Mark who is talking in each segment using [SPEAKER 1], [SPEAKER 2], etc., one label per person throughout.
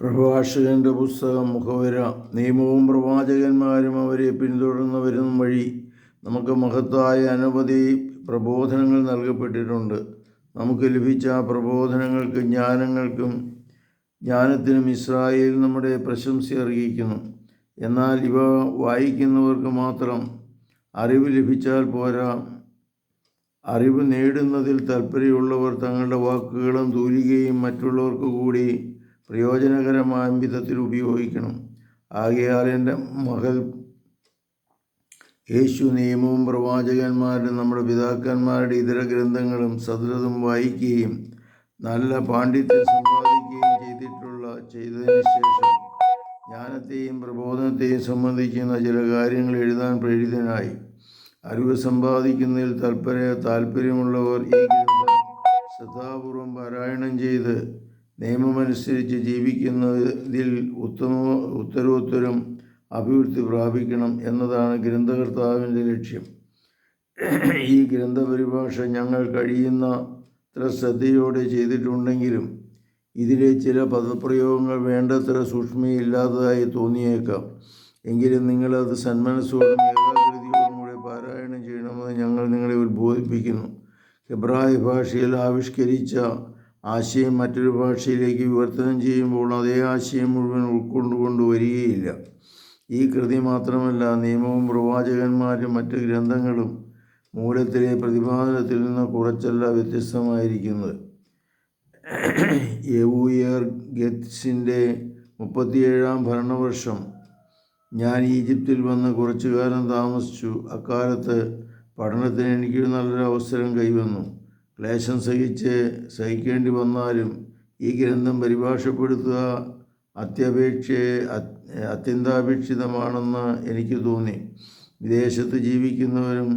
[SPEAKER 1] പ്രഭാഷകന്റെ പുസ്തകം മുഖവര. നിയമവും പ്രവാചകന്മാരും അവരെ പിന്തുടർന്നവരും വഴി നമുക്ക് മഹത്തായ അനവധി പ്രബോധനങ്ങൾ നൽകപ്പെട്ടിട്ടുണ്ട്. നമുക്ക് ലഭിച്ച പ്രബോധനങ്ങൾക്ക് ജ്ഞാനങ്ങൾക്കും ജ്ഞാനത്തിനും ഇസ്രായേൽ നമ്മുടെ പ്രശംസ അറിയിക്കുന്നു എന്നാൽ ഇവ വായിക്കുന്നവർക്ക് മാത്രം അറിവ് ലഭിച്ചാൽ പോരാ. അറിവ് നേടുന്നതിൽ താല്പര്യമുള്ളവർ തങ്ങളുടെ വാക്കുകളും തൂലികയും മറ്റുള്ളവർക്ക് കൂടി പ്രയോജനകരമായ വിധത്തിൽ ഉപയോഗിക്കണം. ആകയാൽ എന്റെ മകൾ യേശു നിയമവും പ്രവാചകന്മാരും നമ്മുടെ പിതാക്കന്മാരുടെ ഇതര ഗ്രന്ഥങ്ങളും സദൃതും വായിക്കുകയും നല്ല പാണ്ഡിത്യം സമ്പാദിക്കുകയും ചെയ്തിട്ടുള്ള ചെയ്തതിന് ശേഷം ജ്ഞാനത്തെയും പ്രബോധനത്തെയും സംബന്ധിക്കുന്ന ചില കാര്യങ്ങൾ എഴുതാൻ പ്രേരിതനായി. അറിവ് സമ്പാദിക്കുന്നതിൽ തൽപര താല്പര്യമുള്ളവർ ഈ ഗ്രന്ഥം ശ്രദ്ധാപൂർവം പാരായണം ചെയ്ത് നിയമമനുസരിച്ച് ജീവിക്കുന്നതിൽ ഉത്തമ ഉത്തരോത്തരം അഭിവൃദ്ധി പ്രാപിക്കണം എന്നതാണ് ഗ്രന്ഥകർത്താവിന്റെ ലക്ഷ്യം. ഈ ഗ്രന്ഥപരിഭാഷ ഞങ്ങൾ കഴിയുന്നത്ര ശ്രദ്ധയോടെ ചെയ്തിട്ടുണ്ടെങ്കിലും ഇതിലെ ചില പദപ്രയോഗങ്ങൾ വേണ്ടത്ര സൂക്ഷ്മയില്ലാത്തതായി തോന്നിയേക്കാം. എങ്കിലും നിങ്ങളത് സന്മനസ്സോടും ഏകാഗ്രതയോടും കൂടെ പാരായണം ചെയ്യണമെന്ന് ഞങ്ങൾ നിങ്ങളെ ഉത്ബോധിപ്പിക്കുന്നു. ഹെബ്രായ ഭാഷയിൽ ആവിഷ്കരിച്ച ആശയം മറ്റൊരു ഭാഷയിലേക്ക് വിവർത്തനം ചെയ്യുമ്പോൾ അതേ ആശയം മുഴുവൻ ഉൾക്കൊണ്ടുകൊണ്ട് വരികയില്ല ഈ കൃതി മാത്രമല്ല നിയമവും പ്രവാചകന്മാരും മറ്റ് ഗ്രന്ഥങ്ങളും മൂലത്തിലെ പ്രതിപാദനത്തിൽ നിന്ന് കുറച്ചല്ല വ്യത്യസ്തമായിരിക്കുന്നത്. യവൂയർ ഗെറ്റ്സിന്റെ മുപ്പത്തിയേഴാം ഭരണവർഷം. ഞാൻ ഈജിപ്തിൽ വന്ന് കുറച്ചു കാലം താമസിച്ചു. അക്കാലത്ത് പഠനത്തിന് എനിക്ക് നല്ലൊരു അവസരം കൈവന്നു. ക്ലേശം സഹിച്ച് സഹിക്കേണ്ടി വന്നാലും ഈ ഗ്രന്ഥം പരിഭാഷപ്പെടുത്തുക അത്യപേക്ഷ അത്യന്താപേക്ഷിതമാണെന്ന് എനിക്ക് തോന്നി. വിദേശത്ത് ജീവിക്കുന്നവരും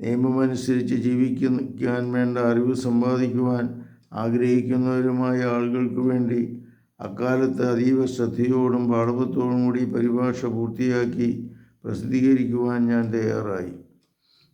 [SPEAKER 1] നിയമമനുസരിച്ച് ജീവിക്കാൻ വേണ്ട അറിവ് സമ്പാദിക്കുവാൻ ആഗ്രഹിക്കുന്നവരുമായ ആളുകൾക്ക് വേണ്ടി അക്കാലത്ത് അതീവ ശ്രദ്ധയോടും പാഠപത്തോടും കൂടി പരിഭാഷ പൂർത്തിയാക്കി പ്രസിദ്ധീകരിക്കുവാൻ ഞാൻ തയ്യാറായി.